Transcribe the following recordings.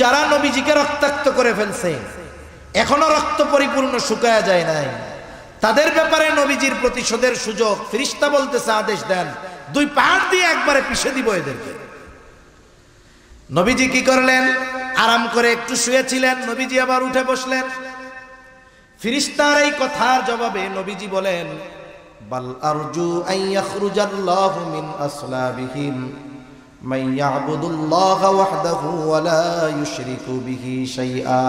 যারা নবীজিকে রক্তাক্ত করে ফেলছে, এখনও রক্ত পরিপূর্ণ শুকায়া যায় নাই। তাদের ব্যাপারে নবীজির প্রতিশোধের সুযোগ ফিরিস্তা বলতেছে, আদেশ দেন, দুই পাহাড় দিয়ে একবারে পিষে দিব এদেরকে। নবীজি কি করলেন? আরাম করে একটু শুয়েছিলেন, নবীজি আবার উঠে বসলেন। ফিরিস্তার এই কথার জবাবে নবীজি বলেন, বাল আরজু আন ইয়াখরুজাল্লাহু মিন আসলাবিহিম। মান ইয়াবুদুল্লাহ ওয়াহদাহু ওয়া লা ইউশরিকু বিহি শাইআ।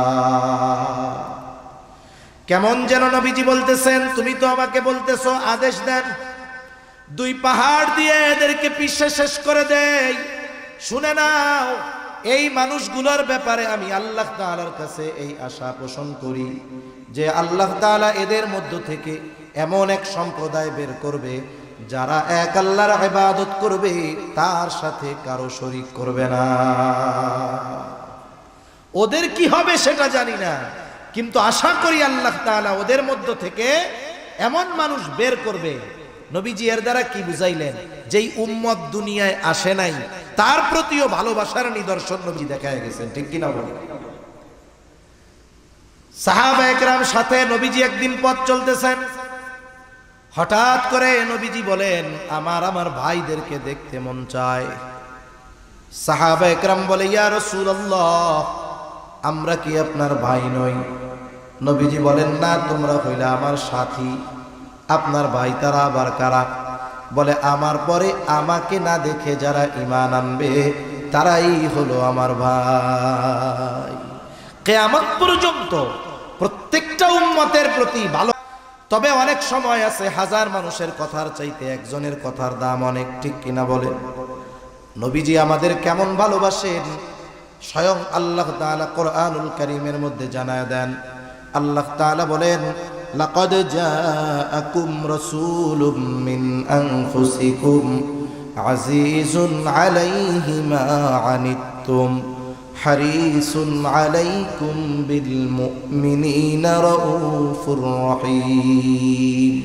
কেমন যেন নবীজি বলতেছেন, তুমি তো আমাকে বলতেছো আদেশ দেন। দুই পাহাড় দিয়ে এদেরকে পিষে শেষ করে দেই। শুনে নাও, এই মানুষগুলোর ব্যাপারে আমি আল্লাহ তাআলার কাছে এই আশা পোষণ করি যে আল্লাহ তাআলা এদের মধ্য থেকে এমন এক সম্প্রদায় বের করবে যারা এক আল্লাহর ইবাদত করবে, তার সাথে কারও শরীক করবে না। ওদের কি হবে সেটা জানি না, কিন্তু আশা করি আল্লাহ তাআলা ওদের মধ্য থেকে এমন মানুষ বের করবে। নবীজি এর দ্বারা কি বুঝাইলেন? যেই উম্মত দুনিয়ায় আসে নাই, তার প্রতিও ভালোবাসার নিদর্শন নবী দেখা গেছেন, ঠিক কিনা বলেন সাহাবা একরাম সাথে নবীজি একদিন পথ চলতেছেন। হঠাৎ করে নবীজি বলেন, আমার আমার ভাইদেরকে দেখতে মন চায়। সাহাবা একরাম বলে, ইয়া রাসূলুল্লাহ, আমরা কি আপনার ভাই নই? নবীজি বলেন, না, তোমরা হইলে আমার সাথী। আপনার ভাই তারা আবার কারা? বলে, আমার পরে আমাকে না দেখে যারা ইমান আনবে, তারাই হলো আমার ভাই। কেয়ামত পর্যন্ত প্রত্যেকটা উম্মতের প্রতি ভালো তবে অনেক সময় আছে হাজার মানুষের কথার চাইতে একজনের কথার দাম অনেক, ঠিক কিনা বলেন? নবীজি আমাদের কেমন ভালোবাসেন? স্বয়ং আল্লাহ তাআলা কোরআনুল করিমের মধ্যে জানায় দেন। আল্লাহ তাআলা বলেন জাআকুম রাসূলুম মিন আনফুসিকুম আজিজুন আলাইহি মা আনিত্তুম আলাইকুম বিল মুমিনিনা রাউফুর রহিম।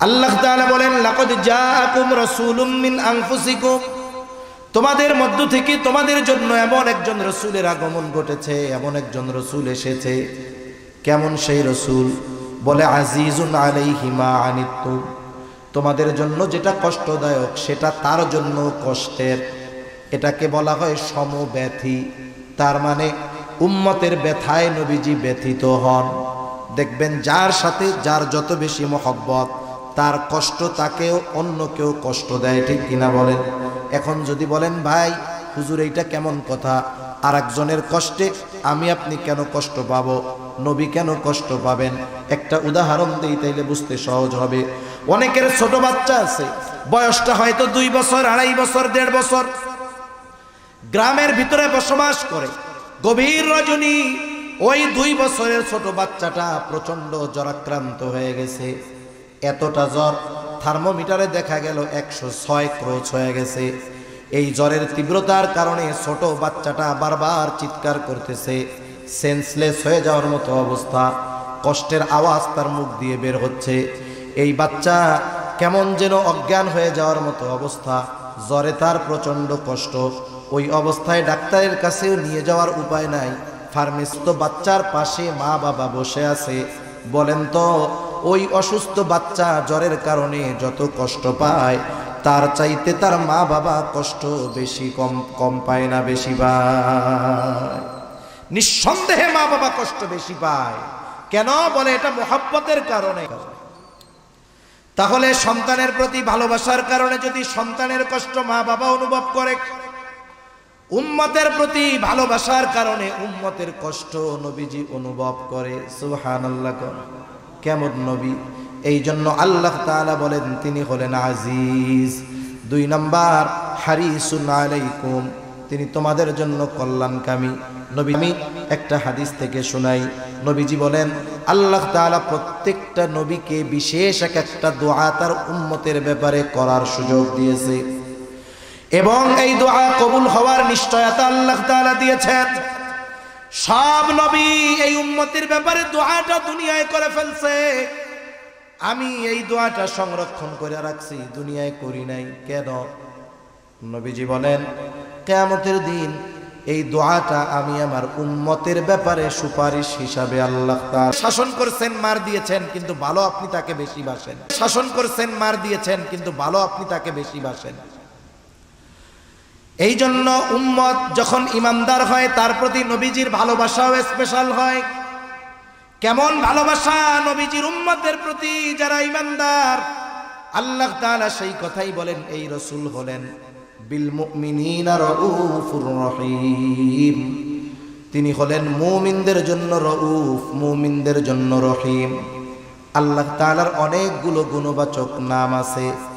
আল্লাহ তাআলা বলেন, লাকাদ জাআকুম রাসূলুম মিন আনফুসিকুম। তোমাদের মধ্য থেকে তোমাদের জন্য এমন একজন রসুলের আগমন ঘটেছে, এমন একজন রসুল এসেছে। কেমন সেই রসুল? বলে, আজিজুন আলাইহিমা আনিত্তু তোমাদের জন্য যেটা কষ্টদায়ক, সেটা তার জন্য কষ্টের। এটাকে বলা হয় সমব্যথী। তার মানে উম্মতের ব্যথায় নবীজি ব্যথিত হন। দেখবেন যার সাথে যার যত বেশি মহব্বত, তার কষ্ট তাকেও অন্য কেউ কষ্ট দেয়, ঠিক কিনা বলেন? এখন যদি বলেন, ভাই, হুজুর, এইটা কেমন কথা? আর একজনের কষ্টে আমি আপনি কেন কষ্ট পাবো? নবী কেন কষ্ট পাবেন? একটা উদাহরণ দিই, তাইলে বুঝতে সহজ হবে। অনেকের ছোট বাচ্চা আছে, বয়সটা হয়তো দুই বছর, আড়াই বছর, দেড় বছর। গ্রামের ভিতরে বসবাস করে। গভীর রজনী ওই দুই বছরের ছোট বাচ্চাটা প্রচণ্ড জ্বরাক্রান্ত হয়ে গেছে। এতটা জ্বর থার্মোমিটারে দেখা গেল একশো ছয় ক্রোচ হয়ে গেছে। এই জ্বরের তীব্রতার কারণে ছোট বাচ্চাটা বারবার চিৎকার করতেছে। সেন্সলেস হয়ে যাওয়ার মতো অবস্থা। কষ্টের আওয়াজ তার মুখ দিয়ে বের হচ্ছে। এই বাচ্চা কেমন যেন অজ্ঞান হয়ে যাওয়ার মতো অবস্থা। জ্বরে তার প্রচণ্ড কষ্ট। ওই অবস্থায় ডাক্তারের কাছেও নিয়ে যাওয়ার উপায় নাই। ফার্মেসিস্ট বাচ্চার পাশে মা বাবা বসে আছে। বলেন তো, ওই অসুস্থ বাচ্চা জ্বরের কারণে যত কষ্ট পায়, তার চাইতে তার মা বাবা কষ্ট বেশি কম কম পায় না বেশি পায় নিঃসন্দেহে মা বাবা কষ্ট বেশি পায়। কেন? বলে এটা মোহাব্বতের কারণে। তাহলে সন্তানের প্রতি ভালোবাসার কারণে যদি সন্তানের কষ্ট মা বাবা অনুভব করে উম্মতের প্রতি ভালোবাসার কারণে উম্মতের কষ্ট নবীজি অনুভব করে সুহান আল্লাহ কেমন নবী? এই জন্য আল্লাহ তাআলা বলেন, তিনি হলেন আজিজ। দুই নাম্বার, হারিসুন আলাইকুম। তিনি তোমাদের জন্য কল্যাণকামী। নবী একটা হাদিস থেকে শোনাই। নবীজি বলেন, আল্লাহ তাআলা প্রত্যেকটা নবীকে বিশেষ এক একটা দোয়া তার উম্মতের ব্যাপারে করার সুযোগ দিয়েছে। এবং এই দোয়া কবুল হওয়ার নিশ্চয়তা আল্লাহ তাআলা দিয়েছেন। সব নবী এই উম্মতের ব্যাপারে দোয়াটা দুনিয়ায় করে ফেলছে। আমি এই দোয়াটা সংরক্ষণ করে রাখছি, দুনিয়ায় করি নাই। কেন? নবীজি বলেন, কেয়ামতের দিন এই দোয়াটা আমি আমার উম্মতের ব্যাপারে সুপারিশ হিসাবে আল্লাহ তার শাসন করছেন, মার দিয়েছেন, কিন্তু ভালো আপনি তাকে বেশি বাসেন। শাসন করছেন, মার দিয়েছেন, কিন্তু ভালো আপনি তাকে বেশি বাসেন। এই জন্য উম্মত যখন ইমানদার হয়, তার প্রতি নবীজির ভালোবাসাও স্পেশাল হয়। কেমন ভালোবাসা নবীজির উম্মতের প্রতি? যারা ইমানদার আল্লাহ তাআলা সেই কথাই বলেন, এই রসুল হলেন বিল রহিম। তিনি হলেন মুমিনদের জন্য রউফ, মুমিনদের জন্য রহিম। আল্লাহ তাআলার অনেকগুলো গুণবাচক নাম আছে।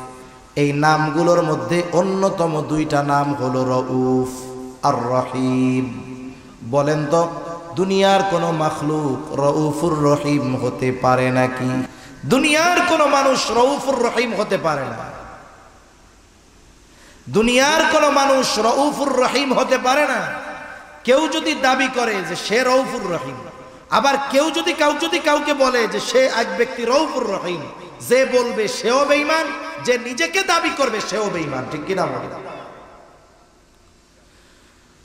এই নামগুলোর মধ্যে অন্যতম দুইটা নাম হলো রউফ আর রহিম। বলেন তো, দুনিয়ার কোন মাখলুক রউফুর রহিম হতে পারে নাকি? দুনিয়ার কোন মানুষ রউফুর রহিম হতে পারে না। দুনিয়ার কোন মানুষ রউফুর রহিম হতে পারে না। কেউ যদি দাবি করে যে সে রউফুর রহিম। আবার কেউ যদি কাউ যদি কাউকে বলে যে সে এক ব্যক্তি রউফুর রহিম, যে বলবে সেও বেঈমান, যে নিজেকে দাবি করবে সেও বেঈমান, ঠিক কিনা বলে?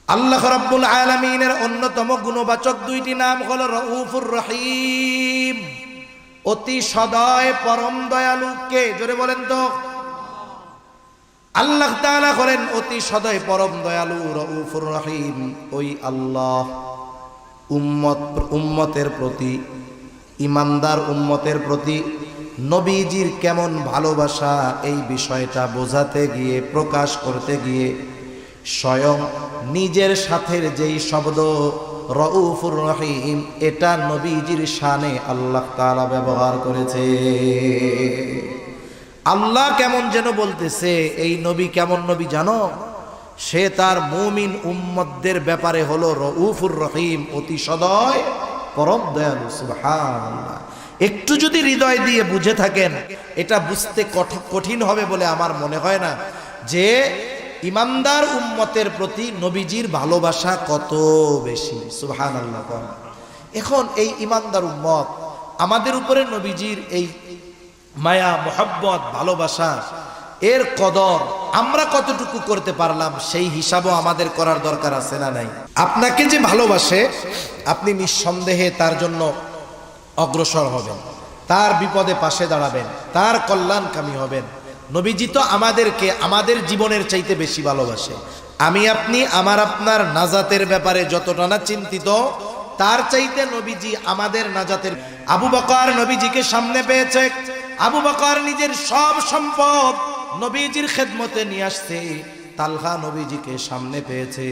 আল্লাহ রাব্বুল আলামিনের অন্যতম গুণবাচক দুইটি নাম হলো রউফুর রহিম। অতি সদয়, পরম দয়ালু কে? জোরে বলেন তো। আল্লাহ তাআলা হলেন অতি সদয়, পরম দয়ালু রউফুর রহিম, ওই আল্লাহ। উম্মত, উম্মতের প্রতি, ইমানদার উম্মতের প্রতি নবীজির কেমন ভালোবাসা, এই বিষয়টা বোঝাতে গিয়ে, প্রকাশ করতে গিয়ে স্বয়ং নিজের সাথের যেই শব্দ, রউফুর রহিম, এটা নবীজির শানে আল্লাহ তাআলা ব্যবহার করেছে। আল্লাহ কেমন যেন বলতেছে, এই নবী কেমন নবী জানো? সে তার মুমিন উম্মতদের ব্যাপারে হলো রউফুর রহিম অতি সদয়, পরম দয়ালু, সুবহানাল্লাহ। একটু যদি হৃদয় দিয়ে বুঝে থাকেন, এটা বুঝতে কঠ- কঠিন হবে বলে আমার মনে হয় না। যে ইমানদার উম্মতের প্রতি নবীজির ভালোবাসা কত বেশি, সুবহানাল্লাহ এখন এই ইমানদার উম্মত, আমাদের উপরে নবীজির এই মায়া, মোহাব্বত, ভালোবাসা, এর কদর আমরা কতটুকু করতে পারলাম, সেই হিসাবও আমাদের করার দরকার আছে না নাই? আপনাকে যে ভালোবাসে, আপনি নিঃসন্দেহে তার জন্য অগ্রসর হবেন। তার বিপদে পাশে দাঁড়াবেন, তার কল্যাণকামী হবেন। নবীজি তো আমাদেরকে, আমাদের জীবনের চাইতে বেশি ভালোবাসে। আমি, আপনি, আমার, আপনার নাজাতের ব্যাপারে যতটা না চিন্তিত, তার চাইতে নবীজি আমাদের নাজাতের আবু বকর নবীজিকে সামনে পেয়েছে। আবু বকর নিজের সব সম্পদ নবীজির খেদমতে নিয়ে আসছে। তালহা নবীজিকে সামনে পেয়েছে।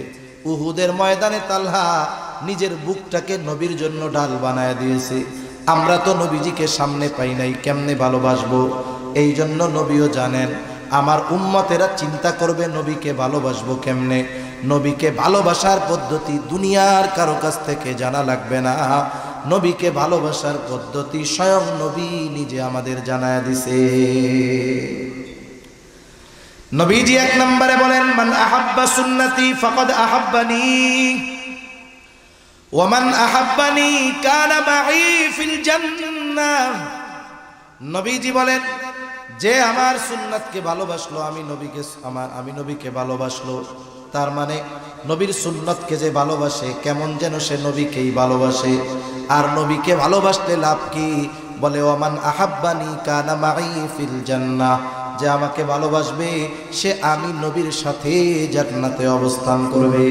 উহুদের ময়দানে তালহা নিজের বুকটাকে নবীর জন্য ডাল বানায় দিয়েছে। আমরা তো নবীজিকে সামনে পাই নাই, কেমনে ভালোবাসবো? এই জন্য নবীও জানেন, আমার উম্মতেরা চিন্তা করবে নবীকে ভালোবাসবো কেমনে? নবীকে ভালোবাসার পদ্ধতি দুনিয়ার কারও কাছ থেকে জানা লাগবে না। নবীকে ভালোবাসার পদ্ধতি স্বয়ং নবী নিজে আমাদের জানায় দিছে। নবীজি এক নম্বরে বলেন, মান আহাব্বা সুন্নতি ফাকাদ আহাব্বানি। ওমান আহাব্বানি কানা মাই ফিল জান্নাহ নবীজি বলেন, যে আমার সুন্নাতকে ভালোবাসলো, আমি নবীকে, আমার, আমি নবীকে ভালোবাসলো। তার মানে নবীর সুন্নতকে যে ভালোবাসে, কেমন যেন সে নবীকেই ভালোবাসে। আর নবীকে ভালোবাসতে লাভ কি? বলে ওমান আহাব্বানি কানা মাই ফিল জান্নাহ। যে আমাকে ভালোবাসবে, সে আমি নবীর সাথে জান্নাতে অবস্থান করবে।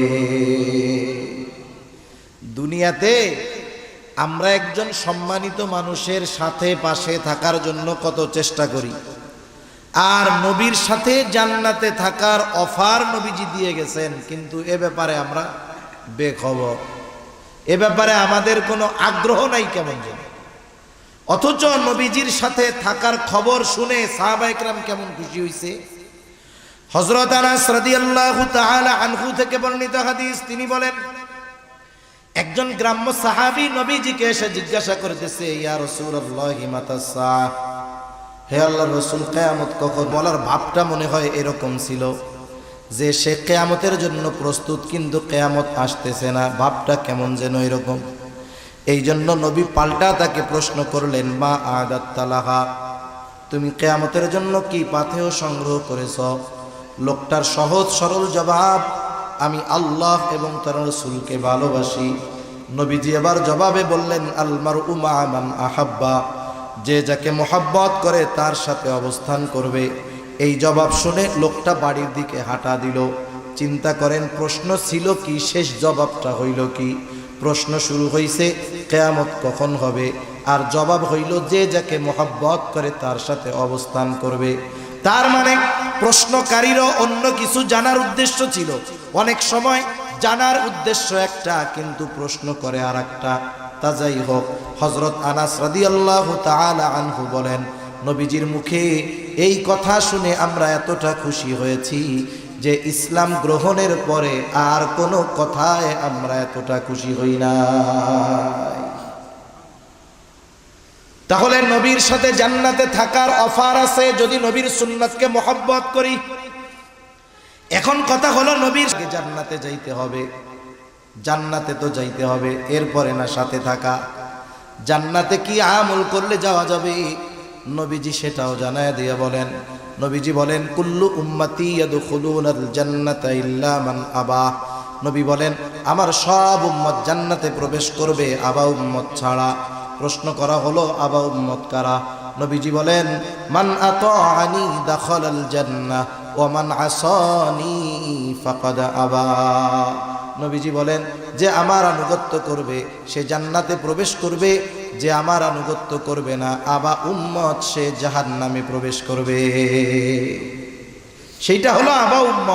দুনিয়াতে আমরা একজন সম্মানিত মানুষের সাথে পাশে থাকার জন্য কত চেষ্টা করি। আর নবীর সাথে জান্নাতে থাকার অফার নবীজি দিয়ে গেছেন, কিন্তু এ ব্যাপারে আমরা বেখবর। এ ব্যাপারে আমাদের কোনো আগ্রহ নাই কেমন যেন। অথচ নবীজির সাথে থাকার খবর শুনে সাহাবা একরাম কেমন খুশি হয়েছে হজরত আনাস রাদিয়াল্লাহু তাআলা আনহু থেকে বর্ণিত হাদিস, তিনি বলেন, একজন গ্রাম্য সাহাবী নবীজিকে এসে জিজ্ঞাসা করতেছে, ইয়া রাসূলুল্লাহি মাতাসা হে আল্লাহর রাসূল, কিয়ামত কখন? বলার ভাবটা মনে হয় এরকম ছিল যে সে কেয়ামতের জন্য প্রস্তুত, কিন্তু কেয়ামত আসতেছে না। ভাবটা কেমন যেন এরকম। এই জন্য নবী পাল্টা তাকে প্রশ্ন করলেন, মা আদাত তালাহা? তুমি কেয়ামতের জন্য কি পাথেয় সংগ্রহ করেছ? লোকটার সহজ সরল জবাব, আমি আল্লাহ এবং তার রসুলকে ভালোবাসি। নবীজি এবার জবাবে বললেন আলমার উমা আমান আহাব্বা, যে যাকে মোহাব্বত করে তার সাথে অবস্থান করবে। এই জবাব শুনে লোকটা বাড়ির দিকে হাঁটা দিল। চিন্তা করেন, প্রশ্ন ছিল কি, শেষ জবাবটা হইল কি? প্রশ্ন শুরু হইছে, কেয়ামত কখন হবে? আর জবাব হইল, যে যাকে মোহাব্বত করে তার সাথে অবস্থান করবে। তার মানে প্রশ্নকারীরও অন্য কিছু জানার উদ্দেশ্য ছিল। অনেক সময় জানার উদ্দেশ্য একটা, কিন্তু প্রশ্ন করে আর একটা তা যাই হোক হজরত আনাস রাদিয়াল্লাহু তাআলা আনহু বলেন, নবীজির মুখে এই কথা শুনে আমরা এতটা খুশি হয়েছি যে ইসলাম গ্রহণের পরে আর কোনো কথায় আমরা এতটা খুশি হই না তাহলে নবীর সাথে জান্নাতে থাকার অফার আছে, যদি নবীর সুন্নাতকে মহব্বত করি। এখন কথা হলো নবীর জান্নাতে যাইতে হবে, জান্নাতে তো যাইতে হবে, এরপরে না সাথে থাকা। জান্নাতে কি আমল করলে যাওয়া যাবে? নবীজি সেটাও জানায় দিয়ে বলেন, নবীজি বলেন, কুল্লু উম্মতি ইল্লা মান আবা। নবী বলেন, আমার সব উম্মত জান্নাতে প্রবেশ করবে আবা উম্মত ছাড়া। প্রশ্ন করা হলো, আবা উম্মত কারা? নবীজি বলেন, মান আতাআনি দাখালাল জান্নাহ ওয়া মান আসানি ফাকাদ আবা। নবীজি বলেন, যে আমার আনুগত্য করবে, সে জান্নাতে প্রবেশ করবে যে আমার আনুগত্য করবে না, আবা উম্মত সে জাহান নামে প্রবেশ করবে। সেইটা হলো আবা উম্মত।